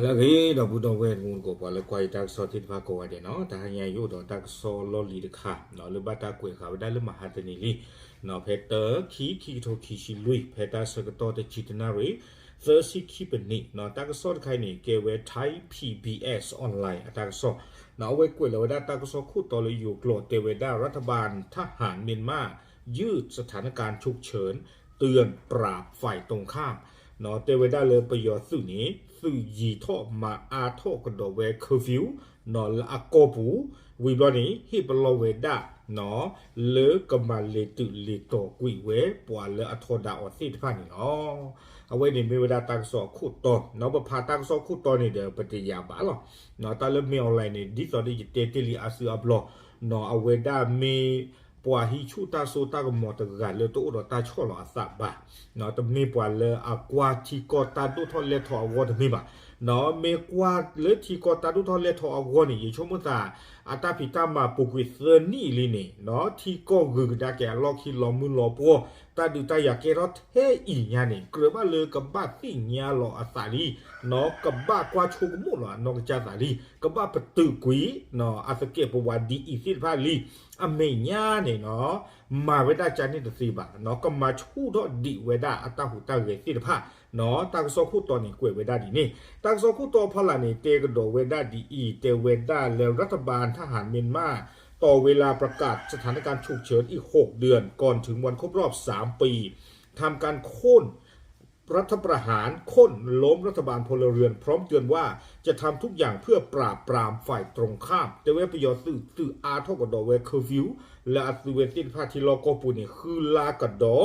alage da budo we ngun ko pala kwai tak so tit ba ko ade no ta hanya yu do tak so lo li kha no le ba ta kwe kha da le ma ha te ni li no phe te khi khi tho khi shi lui phe ta so to te chit na re 30คีปนี่เนาะตากสอดใครนี่เกเวไทย PBS ออนไลน์ตากสอดเนาะเวกวยเลวดาตากสอดคู่ต่อเลยอยู่โกรธเตเวดารัฐบาลทหารเมียนมา ยืดสถานการณ์ฉุกเฉิน เตือนปราบฝ่ายตรงข้าม နော်တေဝဒလေပယောစုနေစုยีထော့မာအာထော့ကတော့ဝဲခဗျူနော်လာကောပူဝီဘလော်နေဟိဘလော်ဝဲဒါနော်လေကမလေတူလေတော့ကွိဝဲပွာလေအထောဒါအော်စိတဖာနေနော်အဝဲနေမေဝဒတက်ဆော့ခုတော့နော်ပဖာတက်ဆော့ခုတော့နေတယ်ပတိယာပါလောနော်တလမေအွန်လိုင်းနေဒီစော်ဒီတေတေလီအဆူအဘလော်နော်အဝဲဒါမေ ပွာဟီချူတာဆိုတာကမောတကလေတိုတော့တာချောလာစပါနော်တမေပွာလေအကွာချီကောတာတို့ထော်လေထော်ဝတ်မေပါ နော်မေကွာလေချီကောတာတို့ထော်လေထော်အဝတ်နေရချုံမတာအတာဖီတာမပုကွေစနီလီနေနော်ချီကောဂဂဒါကဲလော်ခီလော်မူလော်ပေါ်တာဒူတာရကေရတ်ဟေအီညာနေကရဘလေကဘတ်တိညာလောအစာလီနော်ကဘကွာချုကမူလောနော်ကြတာလီကဘပတူကွီနော်အစကေပဝဒီအီစစ်ဖာလီအမေညာနေနော် มาเวด้าจานิตสีบะเนาะก็มาชูทอดิเวด้าอัตาหูตาเวศีผ้าเนาะตางโซคู่ตัวนี่กวยเวด้าดีนี่ตางโซคู่ตัวพลานี่เตกโดเวด้าดีอีเตเวด้าแล้วรัฐบาลทหารเมียนมาต่อเวลาประกาศสถานการณ์ฉุกเฉินอีก 6 เดือนก่อนถึงวันครบรอบ 3 ปีทำการโค่น รัฐประหารค้นล้มรัฐบาลพลเรือน พร้อมเตือนว่าจะทำทุกอย่างเพื่อปราบปรามฝ่ายตรงข้ามแต่เวประโยชน์สื่อสื่ออาร์ทกดอเวเคอร์ฟิวและอัศเวตินพาทิโลโกปูนี่คือลากระดอ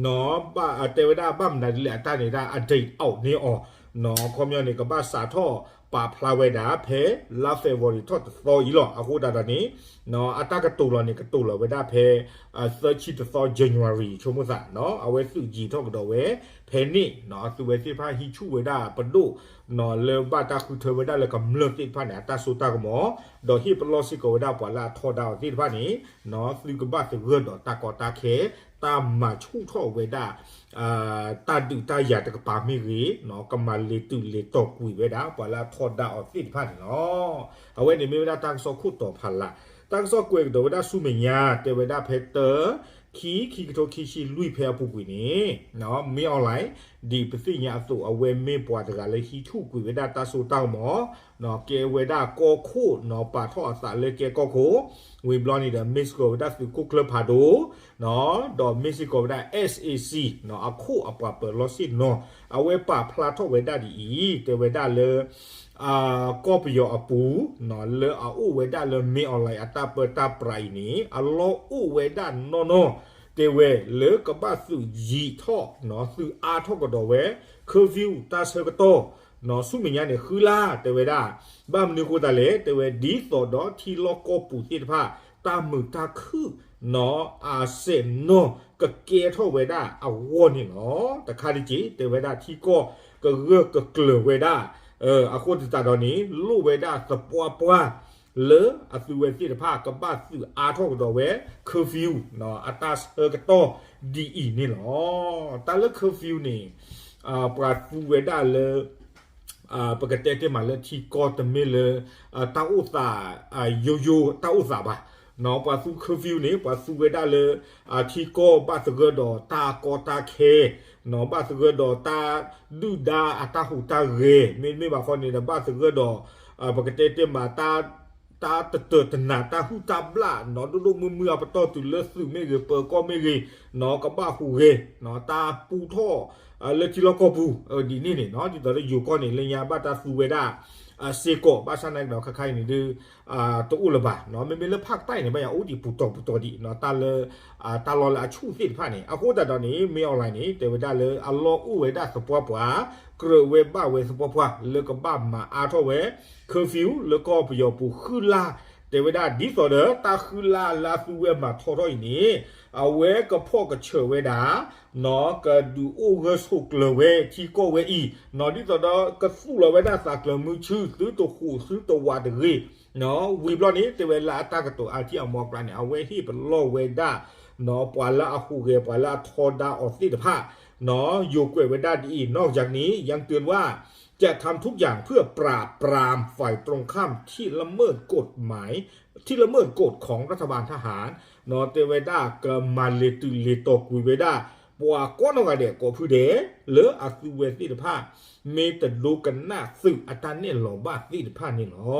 เนาะบ้าเตวดาบ้ามนาดิเละตาเนี่ได้อดีตเอาเนี่ยออเนาะคอมยอนนี่กับบ้าสาท่อ ပါဖလာဝဲတာဖဲလာဖေဗော်ရီတော့သောဤလောအခုဒါဒနီနော်အတကတူလောနေကတူလောဝဲတာဖဲ30 to 4 January ချုံမစားနော်အဝဲစုကြည်တော့တော့ဝဲဖဲနိနော်သူဝဲတိဖာဟီချူဝဲတာပဒုနော်လေဘတာခုထဝဲတာလေကမလတိဖာနေတာဆူတာကမောဒေါ်ဟီပလောစီကဝဲတာပွာလာထော်တာတိဖာနေနော်သူကဘတ်ရတော့တာကောတာခဲตามมาชูท่อเวดาอ่าตาดุตายาตกปามิรีเนาะกมาเลตุเลตกุยเวดาปลาทอดาออฟิพันเนาะเอาไว้ในเมเวดาตังซอคุต่อพันละตังซอกวยดเวดาสุเมญาเตเวดาเพเตอร์ ခီခီကတော့ခီရှိလူဖဲပူကွေနေနော်မေအွန်လိုင်းဒီပစိညာဆိုအဝဲမေပွားတကလည်းဟီထုကွေဝဒတာဆိုတောက်မောနော်ကေဝဒကောခိုနော်ပါထော့အစလေကေကောခိုဝေဘလော်နေတဲ့ miss ကိုဒါစုကုကလပါဒိုနော်ဒေါ် miss ကိုဒါ SAC နော်အခုအပပလော်စီနော်အဝဲပါဖလာထော့ဝေဒဒီတေဝေဒလေ အာကောပယောအပူနော်လေအဥဝဒလေမေအွန်လိုင်းအတပတာပရိုင်နီအလောဥဝဒနော်နော်တေဝဲလေကပတ်စုရီထော့နော်စုအားထော့ကတော့ဝဲကာဖျူတာဆကတော့နော်စုမညာနေခူလာတေဝဲဒါဘာမနုကိုတလေတေဝဲဒီသောတော့ထီလောကောပူတိတဖာတာမူတာခုနော်အာစေနော်ကကေထော့ဝဲဒါအဝေါ်နေနော်တခါဒီကြည့်တေဝဲဒါထီကောကရကကလဝဲဒါ เอออาคนศึกษาตอนนี้ลูกเวด้าสปอร์ปวาเลออาซูเวสิตภาคกับบ้านสื่ออาทอกตัวเวเคอร์ฟิวเนาะอัตราเออกตอดีอีนี่หรอแต่ละเคอร์ฟิวนี่อ่าปราซูเวด้าเลออ่าปกติเกมาเลที่กอตเมเลอ่าตาอุตสาอ่าโยโย่ตาอุตสาบ่ะ to tu le su me ge pe ko me ge no ka ba hu ge no ta pu tho le ti lo ko bu di ni ni no di do le yu ko ni le nya ba ta su we da อาเซโกบ้าชันในเราคล้ายๆนี่ดูอ่าตัวอุลบะเนาะไม่เป็นเรื่องภาคใต้เนี่ยไม่อย่างอุดิปุตตปุตตดิเนาะตาเลอ่า အစီကောဘာသာနိုင်တော့ခခိုင်နေဒီအာတူလဘာနော်မေမေလဖတ်တိုင်နေဘာအိုဒီပူတော့ပူတော့ဒီနော်တာလအာတာလောလာချူဖိဖာနေအခုတတော်နေမေအွန်လိုင်းနေတေဝဒါလအလောဥဝေဒါစပွားပွားကရဝေဘဝေစပွားပွားလကဘမအာထောဝေကာဖျူလကောပယောပူခူလာ เดวิดาดิสอเดอตาคือลาลาซูเวมาทอร์อยนี้เอาเวก็พ่อก็เชเวดาเนาะก็ดูโอเกสุกเลเวที่ก็เวอีเนาะดิสอเดอก็สู้เลเวดาสักเลยมือชื่อซื้อตัวคู่ซื้อตัววาดรีเนาะวีบลอนี้เตเวลาตากตัวอาที่เอามอกลาเนี่ยเอาเวที่เป็นโลเวด้าเนาะปลาละอาคูเกปลาละทอดาออสิดผ้าเนาะอยู่เกวเวด้าดีนอกจากนี้ยังเตือนว่า จะทำทุกอย่างเพื่อปราบปรามฝ่ายตรงข้ามที่ละเมิดกฎหมาย ที่ละเมิดกฎของรัฐบาลทหาร นอเตเวดากมาเลตุเลโตกุเวดาปัวก้อนกเดก็พูเดหรืออาสุเวสิภาเมตดูกันหน้าสึกอัตาเนี่ยหลอบ้าสิภานี่หรอ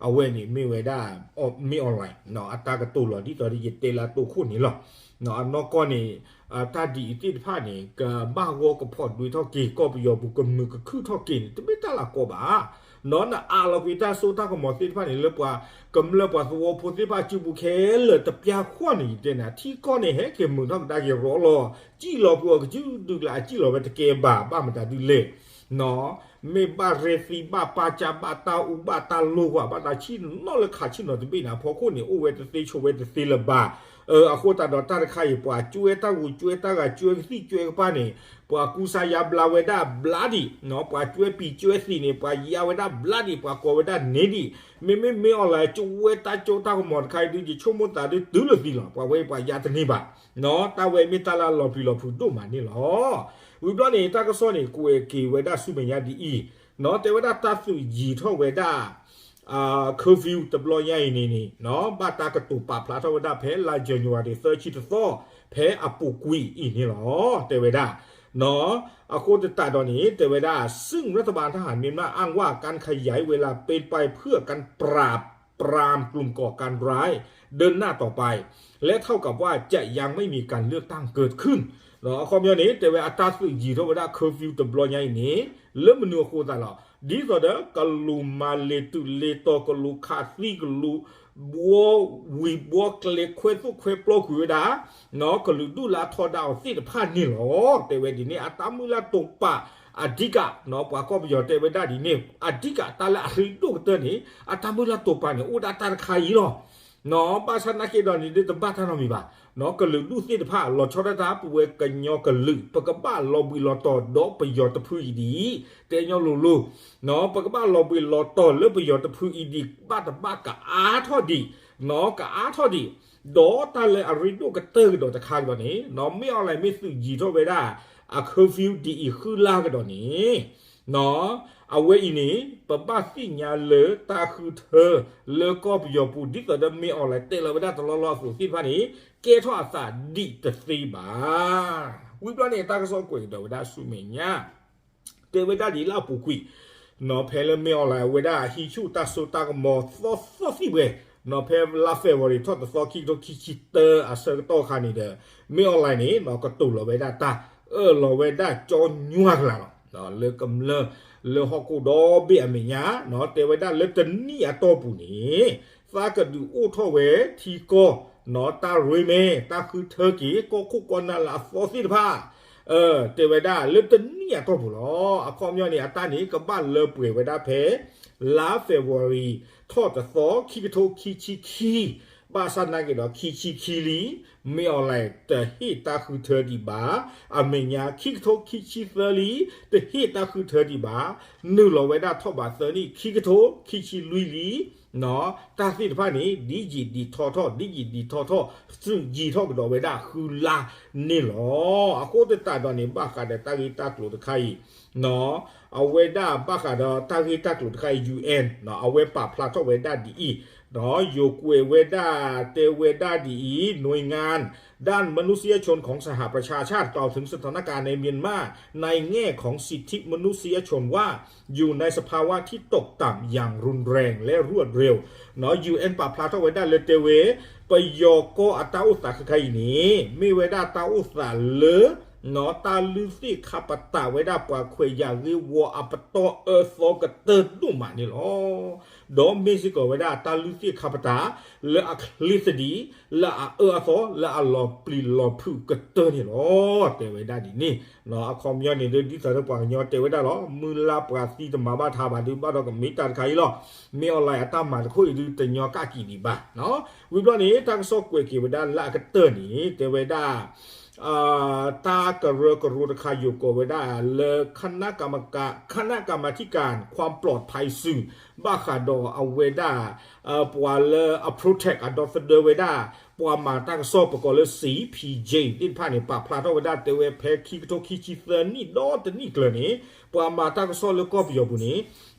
เอาเวนี่มีเวดาออมีออนไลน์เนาะอัตากระตูหรอที่ตอนที่เตลาตูคู่นี่หรอเนาะนอกก็นี่ အာတာဒီတိဖာနေကဘာဝကဖော့ဒွေထော့ကေကောပယောဘူးကမှုကခုထော့ကေတပိတလာကောပါနော်နာအာလောပိတာဆိုတာကမောတိဖာနေလပွားကမ္လပွားသောပိုတိပါချူဘူးခဲလတပြာခွန်နေတဲ့နာထီကောနေဟဲကေမှုတော့တာကေရောလောကြည်လောပွားကကျူဒူလာကြည်လောပဲတကေပါပါမတာဒီလေနော်မေဘာရေစီဘာပါချာဘာတာဥဘာတာလောဝဘာတာချီနော်လခါချီနော်တပိနာဖောခုနေအိုဝဲတသေးချိုဝဲတသေးလ akota do tar kai po chue ta gu chue ta ga chue si chue pa ni po akusa ya blaweda bloody no po chue pi chue si ni po ya weda bloody po ko weda nedi me me me ola chue ta chue ta mon kai du ji chumo ta de du lo di lo po we po ya tani ba no ta we mi ta la lo pi lo phu do ma ni lo we blo ni ta ko so ni ku e ki weda su me ya di i no te weda ta su ji tho weda เคอร์ฟิวตบลอยใหญ่นี่นี่เนาะบาตากระตุปาพลาทวดาเพลาเจนัารีเซอร์ชิตโซเพลอปูกุยอีนี่หรอเตเวดาเนาะอาโคตตาตอนนี้เตเวดา ซึ่งรัฐบาลทหารเมียนมาอ้างว่าการขยายเวลาเป็นไปเพื่อการปราบปรามกลุ่มก่อการร้ายเดินหน้าต่อไป และเท่ากับว่าจะยังไม่มีการเลือกตั้งเกิดขึ้น နော်အခေါ်မျိုးနေတဝဲအတာစုကြီးတော့ဗဒါကော်ဖျူတဘလော့ညိုင်းနေလမနူခိုတာလားဒီဆိုတော့ကလူမာလေတူလေတော့ကလူခါစီကလူဘောဝီဘောကလေခွဲသူခွဲပလော့ခွေတာနော်ကလူတူလာထော်တာအောင်စစ်တဖာနေလောတဝဲဒီနေ့အတမူလာတုံပါအဓိကနော်ပွာကော့ပြော်တေဝဒဒီနေအဓိကတလာဟိတုတ်တနေအတမူလာတုံပါနေဥဒတာခိုင်ရော နော်ပါစနာကေဒနီဒီတပတ်ထနော်မိပါနော်ကလူလူစစ်တဖာလောချောတာပဝဲကညောကလူပကပလောဘီလောတော်တော့ပယောတဖူဤဒီတဲညောလူလူနော်ပကပလောဘီလောတော်လပယောတဖူဤဒီပတ်တပတ်ကအားထော်ဒီနော်ကအားထော်ဒီဒေါ်တလေအရီဒိုကတဲဒေါ်တခါကြောနေနော်မေအွန်လိုင်းမစ်စုဂျီတော့ဝဲတာအခါဖျူဒီခူလာကတော့နေ နော်အဝဲအင်းနေပပစီညာလေတာခုเธอလေကောပယောပူဒီကဒမေအွန်လိုင်းတဲလဝဒတလောလောဆူစီဖာနေကဲထောအစာဒီတသိပါဝိပလနေတာကစောကွေတော့ဝဒဆုမညာတေဝဒဒီလာပူကွီနော်ဖဲလမေအွန်လိုင်းဝဒဟီချူတဆူတာကမောသောသောစီဘဲနော်ဖဲလာဖေဗရီထော့တသောခိတိုခိချီတအဆတော့ခါနေတယ်မေအွန်လိုင်းနေနော်ကတူလောဝဒတာเออလောဝဒကြောညွာလာ နော်လေကမလလေဟကူဒอเบียมญาเนาะเตวดาเลตนีอตอปูนี่ฟากดูโอทอเวทีโกเนาะตารุยเมตาคือเทอร์กีโกคุกอนาลาฟอสิทภาเออเตวดาเลตนีอตอปูลออะคอมยอนี่อตานี่กบ้านเลป่วยเวดาเพลาเฟวอรีทอตะซอคิกโทคิชิคีဘာသာနာကေတော့ခီချီခီလီမေအွ မြော်လိုက်တဟိတာခုထဒီပါအမေညာခိကထိုခိချီဖလီတဟိတာခုထဒီပါနုလောဝေဒထောပါသနိခိကထိုခိချီလူလီနော်တာစီတဖာနေဒီဂျီဒီထော်ထော်ဒီဂျီဒီထော်ထော်သူဂျီထော်ကတော့ဝေဒခူလာနေလောအခုတတတော်နေပါကတဲ့တာဂီတာကလို့တခိုင်နော်အဝေဒပါကတော့တာဂီတာကလို့တခိုင် UN နော်အဝေပါဖလာတော့ဝေဒဒီနော်ယိုကွေဝေဒတေဝေဒဒီနွေငါการด้านมนุษยชนของสหประชาชาติกล่าวถึงสถานการณ์ในเมียนมาในแง่ของสิทธิมนุษยชนว่าอยู่ในสภาวะที่ตกต่ำอย่างรุนแรงและรวดเร็วเนาะ UN ปรับพลาทเวดาเลเตเวไปโยโกอัตาอุตสาหใครนี้มีเวดาตาอุตสาเลอ နော်တာလူစီခပတာဝဲတာပွားခွေရရီဝအပတောအသောကတတုမနီလောဒေါ်မီစီကိုဝဲတာတာလူစီခပတာလဲအခလစ်ဒီလာအသောလာအလောပလီလောဖုကတနီလောတေဝဲတာဒီနီနော်အခေါမျောနေတဲ့ဒီစားပွားညောတေဝဲတာလောမူလာပွားစီတမဘာထားပါဒီဘာတော့ကမိတာခိုင်လောမေအွန်လိုင်းအတမန်ခွေဒီတညောကကီဒီပါနော်ဝိဘလနေတန်ဆော့ကွေကီဝဲတာလာကတနီတေဝဲ อาตากระเรือกระรูตะคายอยู่กไว้ได้เลคณะกรรมการคณะกรรมธิการความปลอดภัยสื่อบ้าขาดอเอาเวด้าเอ่อปวาเลอโปรเทคอะดอฟเดเวด้าปวามาตั้งโซประกอบเลสีพีเจดินผ่านในปากพลาทเวด้าเตเวเพคีโตคีชิเซนี่ดอตนี่เกลนี่ปวามาตั้งโซเลก็ปยบุนี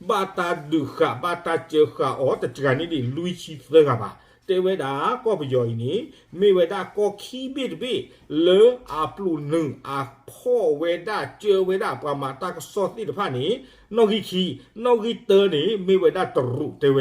บาตาดึกะบาตาเจอขะอ๋อแต่จานี่ดิลุยชิเซกะบา တေဝဒာကောပယောဤနိမေဝဒကောခီဘိတပိလေအပလူနုအဖောဝဒကျေဝဒပမာတကစောတိတဖာနိ နောဂိခီနောဂိတနိမေဝဒတရုတေဝ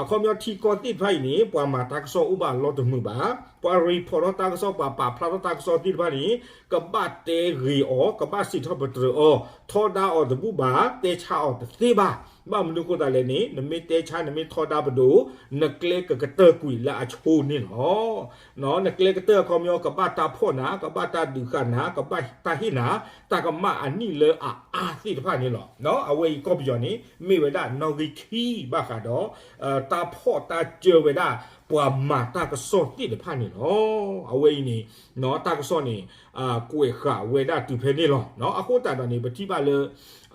အခေါမျောထီကောတိဖိုင်နိပမာတကစောဥပါလောတမှုပါပရိဖောရတကစောပါပါဖလာတကစောတိတဖာနိကဘတ်တေရီအောကဘတ်စီထဘတရောထောဒါအောတဘူပါတေချာအောတသေပါဘာမနုကိုတလည်းနိနမေတေချာနမေထောဒါဘဒိုနကလေကကတကွီလာအချိုနိနော်နော်နကလေကတခေါမျောကဘတ်တာဖောနာကဘတ်တာဒုခနာကဘတ်တာဟိနာတကမအနိလေအာအာစီတဖာနိလောနော်အဝေကောပယောနိမေဝဒနောဂိခီဘာခါတော့အတာဖောတာကျေဝဒပွာမာတာကစောတိတဖာနိလောအဝေနိနော်တာကစောနိအာကွေခဝေဒတူဖေနိလောနော်အခုတာတော့နိပတိပါလေ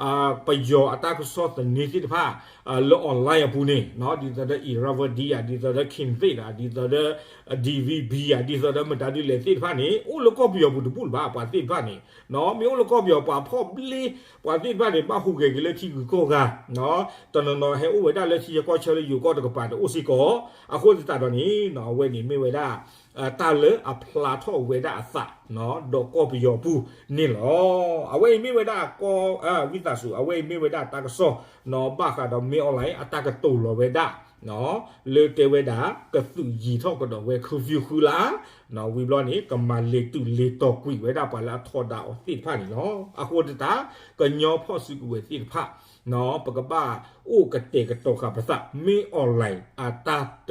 အာပယောအတာကစောတနိတိတဖာအာလောအွန်လိုင်းဘူးနိနော်ဒီတဲ့ irraverdi อ่ะဒီတဲ့ kinfit อ่ะဒီတဲ့ DVB อ่ะဒီတဲ့မတာဒီလေတိတဖာနိအိုလကောပယောဘူးတပူဘာပါတိတဖာနိနော်မျိုးလကောပယောပါဖော့ဘလီပါတိတဖာနိပါခုကေကလေတိကိုကနော်တနနော်ဟဲဥဝေဒလက်ချီကောချေလယူကောတကပါတဥစီကောအခုတာတော့နိနော်ဝဲနိမေဝေဒ အာတာလေအဖလာထောဝေဒအသနော်ဒေါ်ကောပယောဘူးနိလောအဝဲမေဝေဒကောအာဝိတဆူအဝဲမေဝေဒတာကဆောနော်ဘာခါတော့မေအွန်လိုင်းအတကတူလောဝေဒနော်လေတေဝေဒကစုရီထောက်ကတော့ဝဲခူဖျူခူလာနော်ဝီဘလောနေကမလေတူလေတော့ကွိဝေဒပါလာထောဒါအသိဖာနီနော်အခုတတာကညောဖော့စုကွေသိဖာနော်ပကပါအိုကတေကတောခပစမေအွန်လိုင်းအတတ်ပ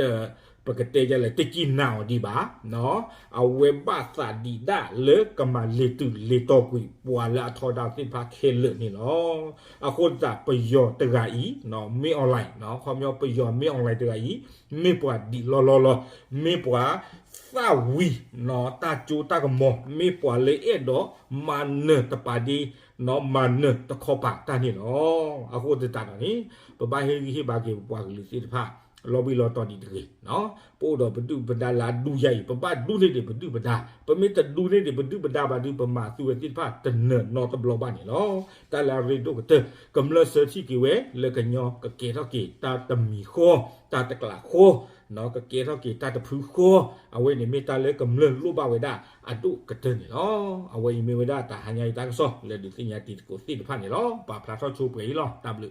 ကတေကြလေတကြီးနောင်ဒီပါနော်အဝေဘသဒီဒါလေကမလေတူလေတော့ကွိပွာလာထောဒါသိဖာခဲလနေနော်အခုတပယောတဂါဤနော်မေအွန်လိုင်းနော်ခေါမျောပယောမေအွန်လိုင်းတဂါဤမေပွာဒီလောလောလောမေပွာစာဝီနော်တာချိုတာကမောမေပွာလေအဲ့တော့မနတပါဒီနော်မနတခောပါတာနေနော်အခုတတာနော်နိပပဟေဟေဘာကေပွာကလေးစိတဖာ လော်ဘီလော်တော်ဒီတကေနော်ပို့တော့ဘဒုပဒါလာဒူရိုက်ပပဒူနေတယ်ဘဒုပဒါပမေတဒူနေတယ်ဘဒုပဒါဘာဒုပမာသူဝတိဖာတနနော်တဘလောဘာနေလောတလာရီဒုကတကမ္လဆချီကီဝဲလကညောကကေတော့ကေတာတမီခောတာတကလာခောနော်ကကေတော့ကေတာတဖူခောအဝဲနေမေတာလေကမ္လလူပါဝဲဒါအတုကတနေလောအဝဲမေဝဲဒါတာဟညာတာကဆောလေဒီစညာတီကိုစီဖာနေလောပါဖလာတော့ချိုးပြေလော W